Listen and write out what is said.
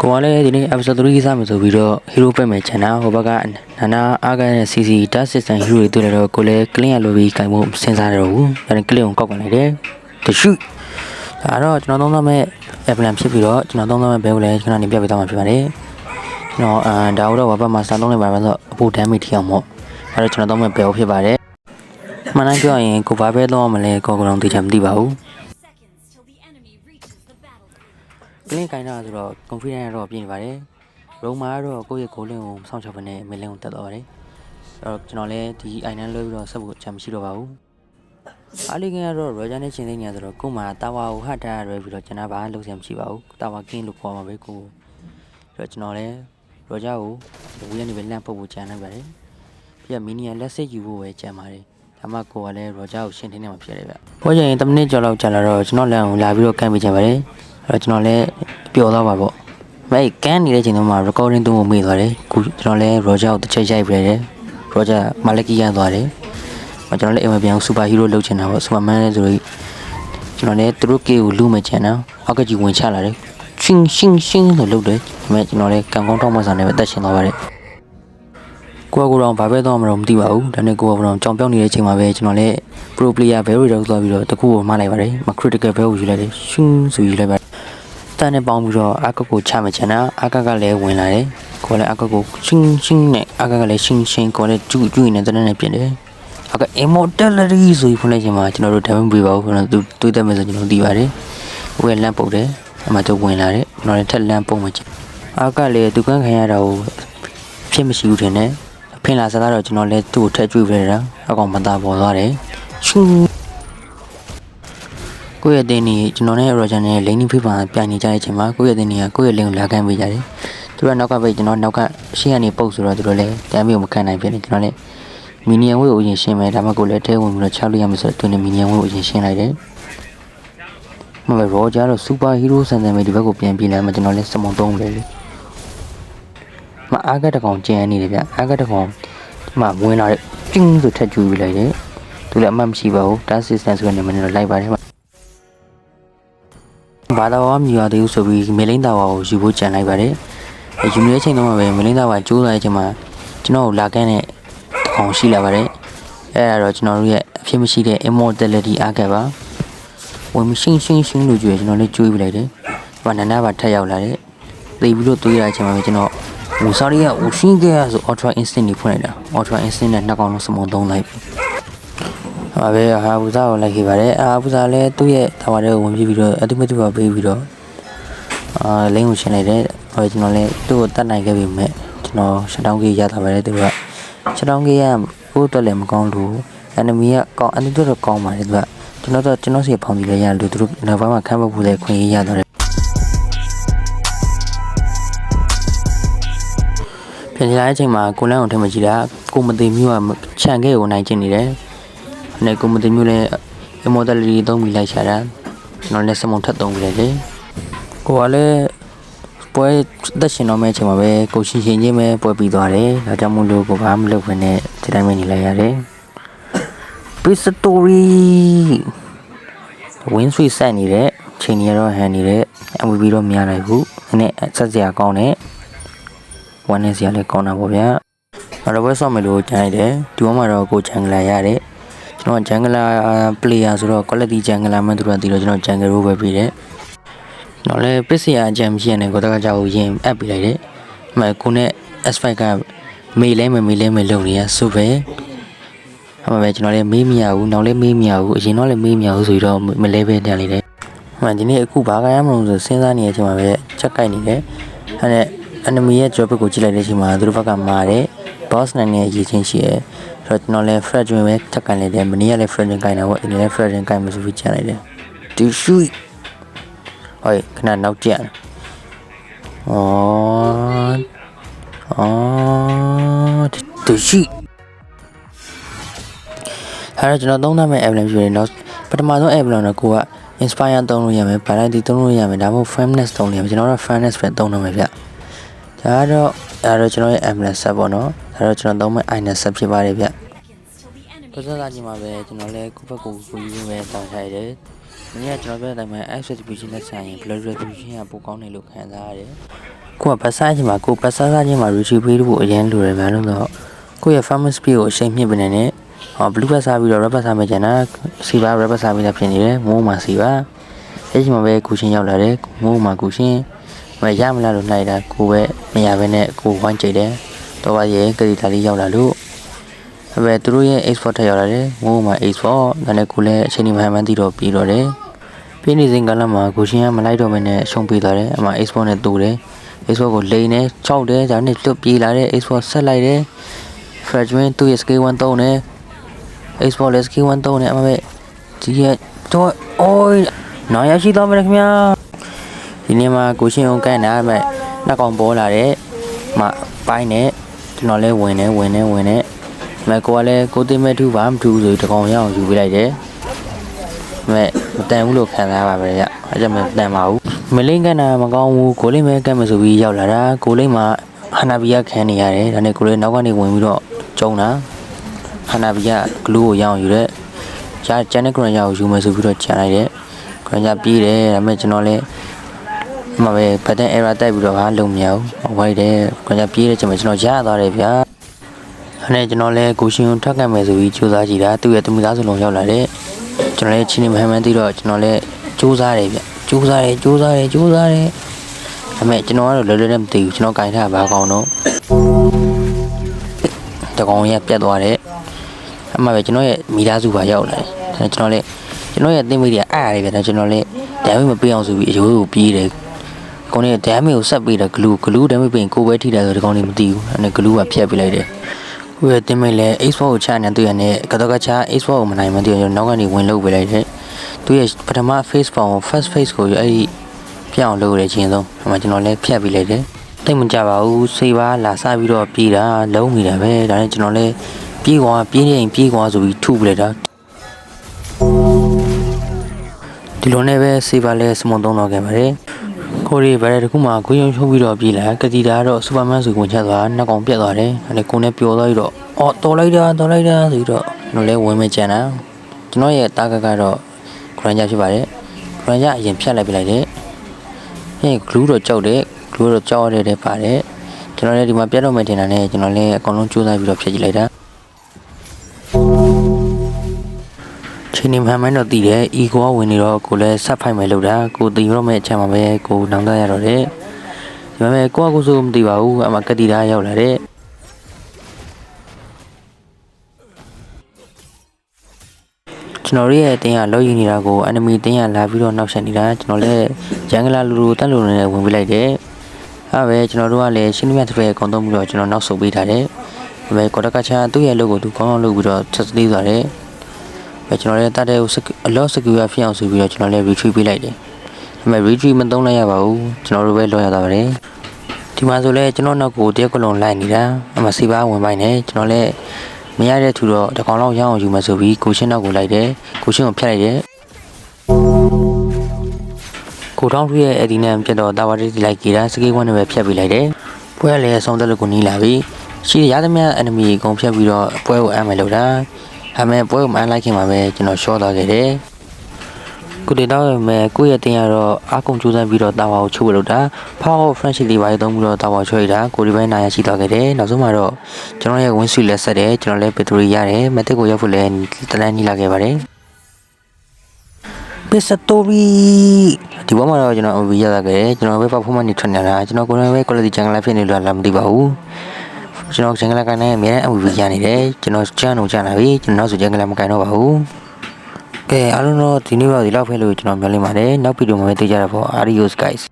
ကိုကလည်းဒီနေ့ episode 3စမယ်ဆိုပြီးတော့ hero ပဲ့မယ် channel ဟိုဘက်ကနာနာအားကနဲ့ CC Dark System hero တွေတွေ့လာတော့ကိုလည်း clean ရလို့ပြီးကင်ဖို့စဉ်းစားရတော့ဘူးဒါနဲ့ clean ကိုကောက်ကန်လိုက်တယ်တရှုဒါတော့ကျွန်တော်သုံးသမဲ့ plan ဖြစ်ပြီးတော့ကျွန်တော်သုံးသမဲ့ဘဲကိုလည်းခဏနေပြပေးသွားမှာဖြစ်ပါတယ်ကျွန်တော်အာဒါတော့ဝဘက်မှာစသုံးလိုက်ပါမယ်ဆိုတော့အဖို့ damage ထိအောင်မို့ဒါတော့ကျွန်တော်သုံးမဲ့ဘဲကိုဖြစ်ပါတယ်မှန်တိုင်းပြောရင်ကိုဘာပဲသုံးရမလဲကိုကတော့သိချင်မသိပါဘူး battlefield. ကလင်းကိုင်းတာဆိုတော့ confidence ရတော့ပြင်နေပါတယ်။ရုံမာကတော့ကိုယ့်ရဲ့ goal လင်းကိုစောင့်ချောက်ဖ ਨੇ မလင်းကိုတက်တော့ပါတယ်။အဲ့တော့ကျွန်တော်လည်းဒီ island လွှဲပြီးတော့ဆက်ဖို့အချမ်းမရှိတော့ပါဘူး။အားလီကင်ကတော့ Roger နဲ့ချင်းသိနေရဆိုတော့ကို့မှာတာဝါကိုဟတ်တာရွယ်ပြီးတော့ကျွန်တော်ဘာမှလုပ်စရာမရှိပါဘူး။တာဝါကင်းလို့ခေါ်မှာပဲကို။အဲ့တော့ကျွန်တော်လည်း Roger ကိုဝီးရနေပဲလန့်ပုတ်ဖို့ကြံလိုက်ပါတယ်။ပြီးတော့ minion လက်စစ်ယူဖို့ပဲကြံပါတယ်။ဒါမှကိုကလည်း Roger ကိုရှင်းထင်းနေမှာဖြစ်တယ်ဗျ။ဟောကြရင်10မိနစ်ကျော်လောက်ကြာလာတော့ကျွန်တော်လမ်းကိုလာပြီးတော့ကမ်းပေးကြပါတယ်။ အဲ့တော့ကျွန်တော်လည်းပျော်သွားပါပေါ့။မဲကန်နေတဲ့ချိန်တုန်းမှာ recording တုံးကိုမေ့သွားတယ်။ခုကျွန်တော်လည်း Roger ကိုတစ်ချက်ရိုက်ပြရတယ်။ Roger မလကီရသွားတယ်။ကျွန်တော်လည်းအိမ်မပြန်စူပါဟီးရိုးလုပ်ချင်တာပေါ့။စူပါမန်လည်းဆိုတော့ကျွန်တော်လည်းသူတို့ကေကိုလူမချင်တော့အောက်ကကြီးဝင်ချလာတယ်။ရှင်းရှင်းရှင်းလို့လုပ်တယ်။ဒါပေမဲ့ကျွန်တော်လည်းကံကောင်းတောင်းမဆန်နဲ့ပဲတက်ရှင်သွားပါတယ်။ကိုကကိုတော့ဘာပဲတော့မလို့မသိပါဘူးဒါနဲ့ကိုကတော့ကြောင်ပြောင်းနေတဲ့အချိန်မှာပဲကျွန်တော်လည်း pro player ဘဲတွေတော့သွားပြီးတော့တခုကိုမှားလိုက်ပါတယ်မ critical ဘဲကိုယူလိုက်တယ်ရှင်းဆိုယူလိုက်ပါတယ် တန်နဲ့ပေါင်းပြီးတော့အကကိုချမှချင်တာအကကလည်းဝင်လာတယ်ကိုလည်းအကကိုရှင်းရှင်းနဲ့အကကလည်းရှင်းရှင်းကိုလည်းကျူကျူနေတဲ့နဲ့ပြင်တယ်အက immortality ဆိုပြီးဖွင့်လိုက်ချိန်မှာကျွန်တော်တို့ damage ပေးပါဘူးကျွန်တော်သူတွေးတတ်မယ်ဆိုကျွန်တော်သိပါတယ်ဟိုကလမ်းပုတ်တယ်အမှတော့ဝင်လာတယ်ကျွန်တော်လည်းထက်လမ်းပုတ်မှချင်အကလည်းသူကန်းခံရတာကိုဖြစ်မရှိဘူးထင်တယ်ဖင်လာစကားတော့ကျွန်တော်လည်းသူ့ကိုထက်ကြွေးပြရတာအကောင်မသားပေါ်သွားတယ်ရှူကို ယ့်ရဲ့တင်းนี่ကျွန်တော်နဲ့ Roger နဲ့ Lane ဖိပါပြိုင်နေကြတဲ့အချိန်မှာကိုယ့်ရဲ့တင်းนี่ကကိုယ့်ရဲ့ lane ကိုလာခံပေးကြတယ်သူကနောက်ကပဲကျွန်တော်နောက်ကရှေ့ကနေပုတ်ဆိုတော့သူတို့လည်းတမ်းပြီးမခံနိုင်ဖြစ်နေကျွန်တော်လည်းမီနီယံဝေးကိုအရင်ရှင်းမယ်ဒါမှကိုလည်းထဲဝင်ပြီးတော့ချလို့ရမယ်ဆိုတော့သူနဲ့မီနီယံဝေးကိုအရင်ရှင်းလိုက်တယ်မမရောဂျာတော့စူပါဟီးရိုးဆန်ဆန်ပဲဒီဘက်ကိုပြန်ပြေးလာမှကျွန်တော်လည်းစမုံတုံးလေလေမအားကတကောင်ကျန်နေတယ်ဗျအားကတကောင်ဒီမှာဝင်လာတဲ့ပင်းဆိုထက်ကျူပြီးလိုက်တယ်သူလည်းအမှတ်မရှိပါဘူး task system ဆိုတဲ့နာမည်နဲ့လိုက်ပါတယ် ဘာသာဝါမြည်ရသေးဘူးဆိုပြီးမေလိန်တာဝါကိုယူဖို့ကြံလိုက်ပါတယ်အဲယူနေတဲ့ချိန်တုန်းကပဲမေလိန်တာဝါကျိုးလာတဲ့အချိန်မှာကျွန်တော်ကိုလာကန်းတဲ့ကောင်ရှိလာပါတယ်အဲဒါတော့ကျွန်တော်တို့ရဲ့အဖြစ်မရှိတဲ့ immortality အားကပါဝင်မရှင်းရှင်းရှင်းလို့ကြွေကျွန်တော်လည်းကြွေးပြလိုက်တယ်ဘာနန္ဒပါထက်ရောက်လာတယ်သိပြီးတော့တွေးရတဲ့အချိန်မှာပဲကျွန်တော်ဟိုဆော်ရီကဟိုရှင်းခဲ့ရဆို ultra instinct ကိုဖွင့်လိုက်တာ ultra instinct နဲ့နှစ်ကောင်လုံးစမုံသုံးလိုက်ပြီ။ ဟာပဲဟာဘူဇာကိုလိုက်ခဲ့ပါတယ်။အာဘူဇာလည်းသူ့ရဲ့တာဝါတွေကိုဝင်ပြေးပြီးတော့အတိမတူပါပေးပြီးတော့အာလိမ့်ကိုရှင်းလိုက်တယ်။ဟောကျွန်တော်လည်းသူ့ကိုတတ်နိုင်ခဲ့ပြီမဲ့ကျွန်တော်ရှတောင်းကြီးရတာပါတယ်သူကရှတောင်းကြီးကကိုယ့်အတွက်လည်းမကောင်းလို့ enemy ကကောင်း enemy တော့ကောင်းပါတယ်သူကကျွန်တော်တော့ကျွန်တော်စီဖောင်ပြီးလည်းရလို့သူတို့နောက်ပိုင်းမှာခမ်းဖို့လည်းခွင့်ရရတော့တယ်ပြန်လာတဲ့အချိန်မှာကိုလန်းကိုထဲမှာကြည့်တာကိုမသိမျိုးကခြံခဲ့ကိုနိုင်ကျင်နေတယ် နဲ့ကိုမတင်မျိုးလဲ immortality သုံးပြီးလိုက်ရှာတာကျွန်တော်လည်းစမုံထပ်သုံးပြီးလိုက်လေကိုကလည်းပွဲသက်ရှင်တော့မဲ့အချိန်မှာပဲကိုရှင်ရှင်ချင်းပဲပွဲပြီးသွားတယ်ဒါကြောင့်မို့လို့ကိုဘာမှမလုပ်ဘဲနဲ့ဒီတိုင်းပဲနေလိုက်ရတယ် Big story win sweet ဆက်နေတဲ့ချိန်ကြီးတော့ဟန်နေတဲ့ MVP တော့မရနိုင်ဘူးနည်းနည်းဆက်စရာကောင်းတဲ့ one နဲ့စရာလည်းကောင်းတာပေါ့ဗျာအဲ့တော့ဘယ်ဆော့မယ်လို့ကြိုင်းတယ်ဒီဘက်မှာတော့ကိုချန်ဂလာရတယ် ကျွန်တော်ဂျန်ဂလာ player ဆိုတော့ quality ဂျန်ဂလာမှသူတို့ကတီးတော့ကျွန်တော်ဂျန်ဂရိုးပဲပြီးတယ်ကျွန်တော်လည်းပစ္စည်းအကြံရှိရတယ်ကိုတကကြောက်ရင်အပ်ပြီးလိုက်တယ်အမှကိုနဲ့ S5 ကမေးလဲမမေးလဲမလုံနေရစုပဲအမှပဲကျွန်တော်လည်းမေးမရဘူးနောက်လည်းမေးမရဘူးအရင်တော့လည်းမေးမရဘူးဆိုပြီးတော့မလဲပဲတန်လိုက်တယ်အမှဒီနေ့အခုဘာကရမလို့ဆိုစဉ်းစားနေတဲ့အချိန်မှာပဲချက်ကိုက်နေတယ်အဲ့ဒါ enemy ရဲ့ job ကိုကြည့်လိုက်တဲ့အချိန်မှာသူတို့ဘက်ကမာတယ် boss နဲ့နေရေးချင်းရှိရဲ ဆိုတော့ကျွန်တော်လည်း fred ကျွင်းပဲချက်ကန်လိုက်တယ်မနေ့ကလည်း fred ကျွင်းကန်တာပေါ့ဒီနေ့လည်း fred ကျွင်းကန်မဆိုပြီးချန်လိုက်တယ်တူရှူဟိုခဏနောက်ကြည့်ဩဩတူရှူအဲ့တော့ကျွန်တော်သုံးသပ်မဲ့ emblem ယူရင်တော့ပထမဆုံး emblem တော့ကိုက inspire သုံးလို့ရမယ် variety သုံးလို့ရမယ်ဒါမှမဟုတ် firmness သုံးလို့ရမယ်ကျွန်တော်တို့ firmness ပဲသုံးတော့မယ်ဗျဒါတော့ဒါတော့ကျွန်တော်ရဲ့ emblem set ပေါ့နော် ဒါတော့ကျွန်တော်သုံးမဲ့ iron set ဖြစ်ပါတယ်ဗျ Seconds till the enemy ပစလာကြီးမှာပဲကျွန်တော်လည်းကိုယ့်ဘက်ကိုကိုယူရင်းပဲတောင်းထားရတယ်။ဒီနေ့ကကျွန်တော်ပြောတဲ့အတိုင်းပဲ access distribution နဲ့ဆိုင်ရင် blood distribution ကပိုကောင်းတယ်လို့ခံစားရတယ်။ကိုကပတ်စားခြင်းမှာကိုပတ်စားစားခြင်းမှာ retrieve ပေးဖို့အရင်လိုတယ်များလို့တော့ကိုရဲ့ farmer speed ကိုအချိန်မြင့်ပနေနဲ့ဟော blue ပတ်စားပြီးတော့ red ပတ်စားမယ်ကျန်တာစီပါ red ပတ်စားပြီးသားဖြစ်နေတယ်မိုးမှာစီပါအဲ့ဒီမှာပဲကုရှင်ရောက်လာတယ်မိုးမှာကုရှင်မရမလားလို့နှိုက်တာကိုပဲမရဘဲနဲ့ကိုဝိုင်းကြိတ်တယ် တော့ပါရဲ့ကတိတာလေးရောက်လာလို့အဲ့ပဲသူတို့ရဲ့ export ထက်ရောက်လာတယ်မိုးမှာ export ဒါနဲ့ကိုလည်းအချိန်ဒီမှန်မှန်သိတော့ပြီးတော့တယ်ပြင်းနေစဉ်ကလည်းမှာကိုရှင်ကမလိုက်တော့မနဲ့ရှုံးပေးသွားတယ်အမ export နဲ့တူတယ် export ကိုလိန်နေခြောက်တယ်ဒါနဲ့လွတ်ပြေးလာတယ် export ဆက်လိုက်တယ် fragment သူ့ရဲ့ scale 1သုံးတယ် export လည်း scale 1သုံးတယ်အမပဲဒီကတော့အိုးနောက်ရရှိတော့မယ်ခင်ဗျာဒီနေ့မှာကိုရှင်အောင်ကန်တာအမနှစ်ကောင်ပေါ်လာတယ်မပိုင်းနဲ့ ကျွန်တော်လည်းဝင်နေဝင်နေဝင်နေမကိုကလည်းကိုသိမဲ့ထူပါမထူဆိုပြီးတကောင်ရအောင်ယူပေးလိုက်တယ်မဲ့မတန်ဘူးလို့ခံစားပါပဲရအဲ့ကြောင့်မတန်ပါဘူးမလင်းကန်တာမကောင်းဘူးကိုလေးမဲကတ်မဆိုပြီးရောက်လာတာကိုလေးမှာဟနာဘီယာခံနေရတယ်ဒါနဲ့ကိုလေးနောက်ကနေဝင်ပြီးတော့ကျုံတာဟနာဘီယာဂလူးကိုရအောင်ယူတဲ့ဂျာဂျန်နဲ့ကရန်ယာကိုယူမယ်ဆိုပြီးတော့ခြံလိုက်တယ်ကရန်ယာပြေးတယ်ဒါပေမဲ့ကျွန်တော်လည်း ဒီမှာပဲဘတ်တန် error တက်ပြီးတော့ဟာလုံမရဘူးဝိုက်တယ်ကရန်ယာပြေးတဲ့ချိန်မှာကျွန်တော်ရသွားတယ်ဗျာအဲ့နဲ့ကျွန်တော်လည်းကိုရှင်ကိုထပ်ကတ်မယ်ဆိုပြီးကြိုးစားကြည့်တာသူ့ရဲ့တမိသားစုလုံးရောက်လာတဲ့ကျွန်တော်လည်းချင်းနေမှန်မှန်သိတော့ကျွန်တော်လည်းစူးစမ်းတယ်ဗျစူးစမ်းတယ်စူးစမ်းတယ်စူးစမ်းတယ်ဒါပေမဲ့ကျွန်တော်ကတော့လွယ်လွယ်နဲ့မသိဘူးကျွန်တော်ကင်ထားဘာကောင်းတော့တကောင်ရပြတ်သွားတယ်အမှပဲကျွန်တော်ရဲ့မိသားစုပါရောက်လာတယ်ဒါကျွန်တော်လည်းကျွန်တော်ရဲ့အသိမိတွေကအားရတယ်ဗျဒါကျွန်တော်လည်းဒမ်းမပေးအောင်ဆိုပြီးအယိုးကိုပြေးတယ် ကောင်လေးဒမ်းမကိုဆက်ပေးတယ်ဂလူးဂလူးဒမ်းမပေးရင်ကိုယ်ပဲထိတယ်ဆိုတော့ကောင်လေးမသိဘူးအဲ့ဒါဂလူးကဖြတ်ပေးလိုက်တယ်ကိုယ့်ရဲ့တင်မိတ်လဲ Xbox ကိုချနေတွေ့ရတဲ့ကတော့ကချာ Xbox ကိုမနိုင်မသိအောင်နောက်ကနေဝင်လုပ်ပေးလိုက်တယ်သူရဲ့ပထမ face form ကို first face ကိုအဲ့ဒီပြအောင်လုပ်ရခြင်းဆုံးအမှကျွန်တော်လည်းဖြတ်ပေးလိုက်တယ်တိတ်မကြပါဘူးစေပါလာစပြီးတော့ပြေးတာလုံးမိတာပဲဒါနဲ့ကျွန်တော်လည်းပြေးကွာပြေးနေရင်ပြေးကွာဆိုပြီးထုပလိုက်တာဒီလိုနဲ့ပဲစေပါလဲစမွန်သုံးတော့ခဲ့ပါတယ် ကိုရီဗရဲတခုမှကိုယုံချိုးပြီးတော့ပြေးလာကတိတာကတော့စူပါမန်ဆိုကိုချက်သွားနှစ်ကောင်ပြတ်သွားတယ်ဒါနဲ့ကိုနဲ့ပျော်သွားပြီးတော့အော်တော်လိုက်တာတော်လိုက်တာဆိုပြီးတော့ကျွန်တော်လည်းဝင်မကြံတာကျွန်တော်ရဲ့တာကကတော့ခရန်ဂျာဖြစ်ပါတယ်ခရန်ဂျာအရင်ဖြတ်လိုက်ပြလိုက်တယ်ဟဲ့ဂလူးတော့ကြောက်တယ်ဂလူးတော့ကြောက်ရတယ်တဲ့ပါတယ်ကျွန်တော်လည်းဒီမှာပြတ်တော့မယ်ထင်တာနဲ့ကျွန်တော်လည်းအကုန်လုံးကြိုးစားပြီးတော့ဖြတ်ကြည့်လိုက်တာ ချင်းနေမှန်မှန်တော့တည်တယ်အီကိုကဝင်နေတော့ကိုလည်းဆက်ဖိုက်မယ်လို့တာကိုတည်ရောမဲ့အချက်မှာပဲကိုနောင်တရတော့တယ်ဒီမှာပဲကိုကကိုဆိုမတည်ပါဘူးအမှကတိသားရောက်လာတဲ့ကျွန်တော်ရဲ့အတင်းကလောက်ရည်နေတာကို enemy တင်းကလာပြီးတော့နောက်ဆက်နေတာကျွန်တော်လည်းဂျန်ဂလာလူလူတက်လူနဲ့ဝင်ပြလိုက်တယ်အဲပဲကျွန်တော်တို့ကလည်းရှင်းမြတ်တစ်ဖက်ကုန်သုံးပြီးတော့ကျွန်တော်နောက်ဆုတ်ပေးထားတယ်ဒါပေမဲ့ကော်တကချာသူ့ရဲ့လုပ်ကိုသူကောင်းအောင်လုပ်ပြီးတော့ဆက်သေးသွားတယ် ပဲကျွန်တော်လည်းတတ်တဲ့အလော့ secure ဖြစ်အောင်ဆိုပြီးတော့ကျွန်တော်လည်း retreat ပေးလိုက်တယ်ဒါပေမဲ့ retreat မသုံးလိုက်ရပါဘူးကျွန်တော်တို့ပဲလောရသွားပါတယ်ဒီမှာဆိုလဲကျွန်တော်နောက်ကိုတရက်ကလုံးလိုက်နေတာအမစီပါဝင်ပိုင်းနေကျွန်တော်လည်းမရတဲ့သူတော့တကောင်လောက်ရအောင်ယူမယ်ဆိုပြီးကိုရှင်းနောက်ကိုလိုက်တယ်ကိုရှင်းကိုဖြတ်လိုက်တယ်ကိုတောင်းရဲ့အဒီနဲ့ပြတ်တော့တာဝတိလိုက်ကြတာစကေးဝန်းနဲ့ပဲဖြတ်ပေးလိုက်တယ်ပွဲလည်းအဆုံးသက်လို့ကိုနီးလာပြီရှိရသမျှ enemy အကုန်ဖြတ်ပြီးတော့ပွဲကိုအမ်းမယ်လို့တာ ဒါပေမဲ့ပွဲကိုမအမ်းလိုက်ခင်မှာပဲကျွန်တော်ရှော့သွားခဲ့တယ်ကိုတင်တော့မယ်ကိုယ့်ရဲ့တင်ရတော့အကုံကြိုးစားပြီးတော့တာဝါကိုချိုးလို့တာ power friendship လေးပါသုံးပြီးတော့တာဝါချွေးတာကိုဒီပိုင်းနာရရှိသွားခဲ့တယ်နောက်ဆုံးမှာတော့ကျွန်တော်ရဲ့ win suite လက်ဆက်တယ်ကျွန်တော်လည်း battery ရတယ်မက်တစ်ကိုရောက်ဖို့လည်းတလန်းနီးလာခဲ့ပါတယ်ပစ္စတိုရီဒီဘက်မှာတော့ကျွန်တော် OB ရတာခဲ့တယ်ကျွန်တော်ပဲ performance နေထွက်နေတာကျွန်တော်ကိုယ်တိုင်ပဲ quality channel ဖြစ်နေလို့လားမသိပါဘူး ကျွန်တော် channel ကိုင်းနေအများနဲ့ OB ရနေတယ်ကျွန်တော် channel ကျန်လာပြီကျွန်တော်ဆို channel မကိုင်းတော့ပါဘူးကဲအားလုံးတော့ဒီနေ့တော့ဒီလောက်ပဲလို့ကျွန်တော်ပြောလိမ့်ပါတယ်နောက်ဗီဒီယိုမှာပဲတွေ့ကြရပါ Adios guys